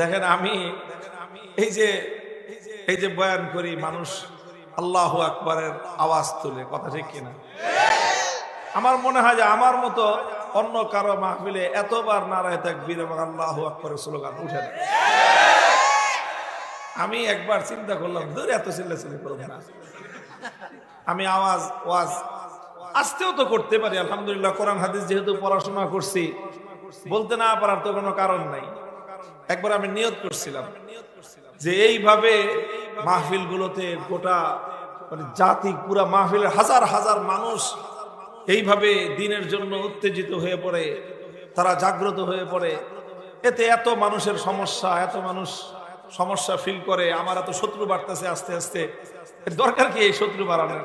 দেখেন আমি এই যে এই যে বয়ান করি, মানুষ আল্লাহ আকবরের আওয়াজ তুলে, কথা ঠিক কিনা আমার মনে হয় যে আমার মতো অন্য কারও মাহফিলে এতবার নারায় তাকবীর এবং আল্লাহ আকবরের স্লোগান উঠে না। আমি একবার চিন্তা করলাম দূর এত চিল্লাচিল্লি করব না। আমি আওয়াজ, ওয়াজ, আসতেও তো করতে পারি, আলহামদুলিল্লাহ, কোরআন হাদিস যেহেতু পড়াশোনা করছি, বলতে না পারার তো কোনো কারণ নাই। একবার আমি নিয়ত করছিলাম যে এইভাবে মাহফিল গুলোতে গোটা মানে জাতি, পুরা মাহফিলের হাজার হাজার মানুষ এইভাবে দিনের জন্য উত্তেজিত হয়ে পড়ে, তারা জাগ্রত হয়ে পড়ে। এতে এত মানুষের সমস্যা, এত মানুষ সমস্যা ফিল করে, আমার এত শত্রু বাড়তেছে আস্তে আস্তে। দরকার কি এই শত্রু বাড়ানোর?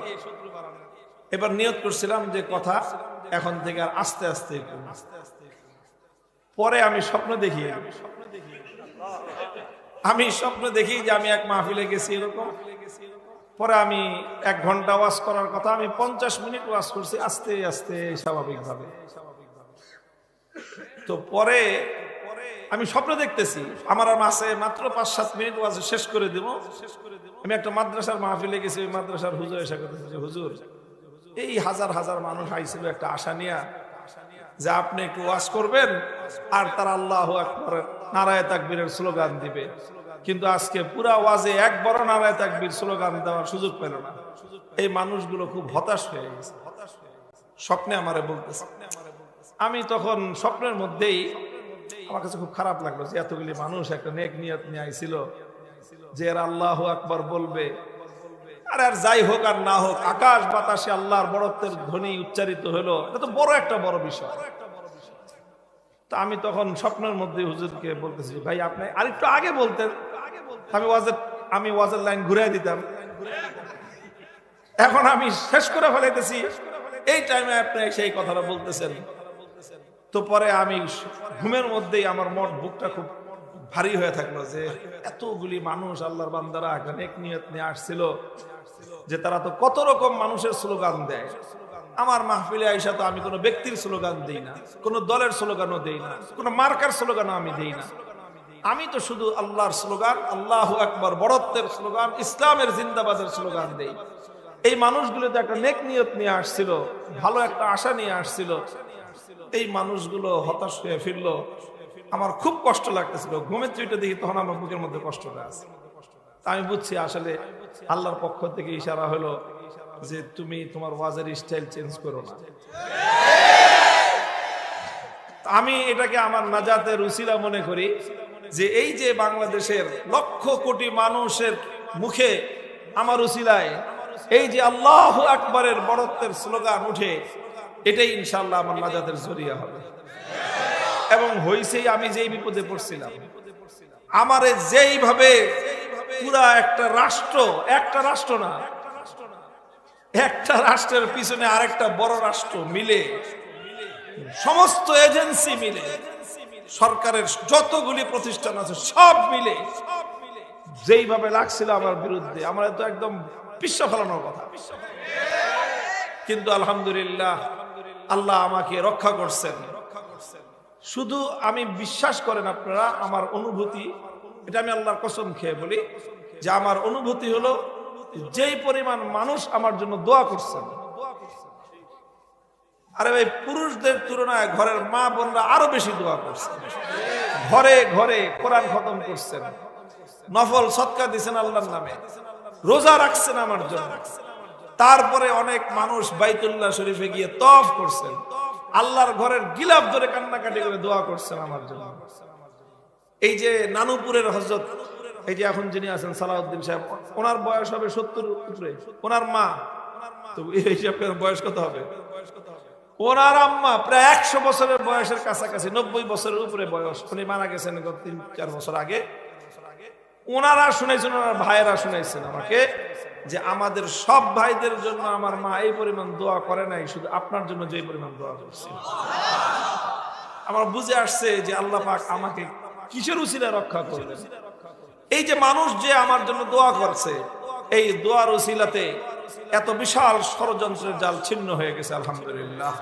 এবার নিয়ত করছিলাম যে কথা এখন থেকে আর আস্তে আস্তে একটু। পরে আমি স্বপ্ন দেখি। আমি স্বপ্ন দেখি যে আমি এক মাহফিলে গেছি এরকম। পরে আমি এক ঘণ্টা ওয়াজ করার কথা, আমি পঞ্চাশ মিনিট ওয়াজ করছি, আস্তে আস্তে স্বাভাবিকভাবে। তো পরে আমি স্বপ্ন দেখতেছি, আমার আর মাসে মাত্র পাঁচ সাত মিনিট ওয়াজ শেষ করে দিব। আমি একটা মাদ্রাসার মাহফিলে গেছি, ওই মাদ্রাসার হুজুর এসে করতেছি হুজুর, এই হাজার হাজার মানুষ আইছিল একটা আশা নিয়া যে আপনি একটু ওয়াজ করবেন, আর তারা আল্লাহ একবার নারায় তাকবীরের স্লোগান দিবে। কিন্তু আজকে পুরা ওয়াজে এক বড় নারায় তাকবীর স্লোগান দেওয়ার সুযোগ পেল না। এই মানুষগুলো খুব হতাশ হয়ে গেছে। স্বপ্নে আমারে বলতেছে। আমি তখন স্বপ্নের মধ্যেই আমার কাছে খুব খারাপ লাগল যে এতগুলি মানুষ একটা নেক নিয়ত নিয়ে আইছিল, যে এরা আল্লাহ আকবর বলবে। আর আর যাই হোক আর না হোক, আকাশ বাতাসে আল্লাহর বড়ত্বের ধ্বনি উচ্চারিত হলো। এটা তো বড় একটা বড় বিষয়। তা আমি তখন স্বপ্নের মধ্যে হুজুরকে বলতেছি, ভাই, আপনি আরেকটু আগে বলতেন। আমি ওয়াজের আমি ওয়াজের লাইন ঘুরে দিতাম। এখন আমি শেষ করে ফেলাইতেছি। এই টাইমে আপনি সেই কথাটা বলতেছেন। তো পরে আমি ঘুমের মধ্যেই আমার মঠ বুকটা খুব ভারী হয়ে থাকল যে, এতগুলি মানুষ আল্লাহর বান্দারা এক নিয়ত নিয়ে আসছিল। যে তারা তো কত রকম মানুষের স্লোগান দেয়। আমার মাহফিলে আইসা তো আমি কোনো ব্যক্তির স্লোগান দিই না, কোনো দলের স্লোগানও দেই না, কোনো মার্কার স্লোগানও আমি দিই না। আমি তো শুধু আল্লাহর স্লোগান, আল্লাহ আকবর, বড়ত্বের স্লোগান, ইসলামের জিন্দাবাদের স্লোগান দেই। এই মানুষগুলো তো একটা নেক নিয়ত নিয়ে আসছিল, ভালো একটা আশা নিয়ে আসছিল। এই মানুষগুলো হতাশ হয়ে ফিরলো। আমার খুব কষ্ট লাগতেছিল। ঘুমের চুইটা দেখি তখন আমার বুকের মধ্যে কষ্টটা আছে। আমি বুঝছি আসলে আল্লাহর পক্ষ থেকে ইশারা হলো যে তুমি তোমার ওয়াজের স্টাইল চেঞ্জ করো না। আমি এটাকে আমার নাজাতের উসিলা মনে করি যে এই যে বাংলাদেশের লক্ষ কোটি মানুষের মুখে আমার উসিলায় এই যে আল্লাহ আকবরের বড়ত্বের স্লোগান উঠে, এটাই ইনশাল্লাহ আমার নাজাতের জরিয়া হবে। এবং হইছেই আমি যেই বিপদে পড়ছিলাম, আমারে যেইভাবে পুরা একটা রাষ্ট্র একটা রাষ্ট্র না। একটা রাষ্ট্রের পিছনে আরেকটা বড় রাষ্ট্র মিলে। সমস্ত এজেন্সি মিলে। সরকারের যতগুলি প্রতিষ্ঠান আছে, সব মিলে। যেইভাবে লাগছিল আমার বিরুদ্ধে, আমার তো একদম বিশ্ব ফেলানোর কথা। কিন্তু আলহামদুলিল্লাহ, আল্লাহ আমাকে রক্ষা করছেন। শুধু আমি বিশ্বাস করেন আপনারা, আমার অনুভূতি এটা আমি আল্লাহর কসম খেয়ে বলি যে আমার অনুভূতি হলো যেই পরিমাণ মানুষ আমার জন্য দোয়া করছেন আরে ভাই, পুরুষদের তুলনায় ঘরের মা বোনরা আরও বেশি দোয়া করছেন ঘরে ঘরে কোরআন খতম করছেন। নফল সৎকার দিচ্ছেন আল্লাহর নামে। রোজা রাখছেন আমার জন্য। তারপরে অনেক মানুষ বাইতুল্লাহ শরীফে গিয়ে তফ করছেন। আল্লাহর ঘরের গিলাফ ধরে কান্নাকাটি করে দোয়া করছেন আমার জন্য। এই যে নানুপুরের হজরত, এই যে এখন যিনি আছেন সালাউদ্দিন সাহেব, ওনার বয়স হবে সত্তর উপরে। ওনার মা, তো এই হিসাবে বয়স কত হবে? ওনার আম্মা প্রায় একশো বছরের বয়সের কাছাকাছি, নব্বই বছরের উপরে বয়স। উনি মারা গেছেন তিন, চার বছর আগে। ওনারা শুনেছেন, ওনার ভাইয়েরা শুনেছেন আমাকে যে আমাদের সব ভাইদের জন্য আমার মা এই পরিমাণ দোয়া করে নাই, শুধু আপনার জন্য যে পরিমাণ দোয়া করছে। আমার বুঝে আসছে যে আল্লাহ পাক আমাকে কিসের উচিলে রক্ষা করলেন এই যে মানুষ যে আমার জন্য দোয়া করছে, এই দোয়ার উচিলাতে এত বিশাল ষড়যন্ত্রের জাল ছিন্ন হয়ে গেছে, আলহামদুলিল্লাহ।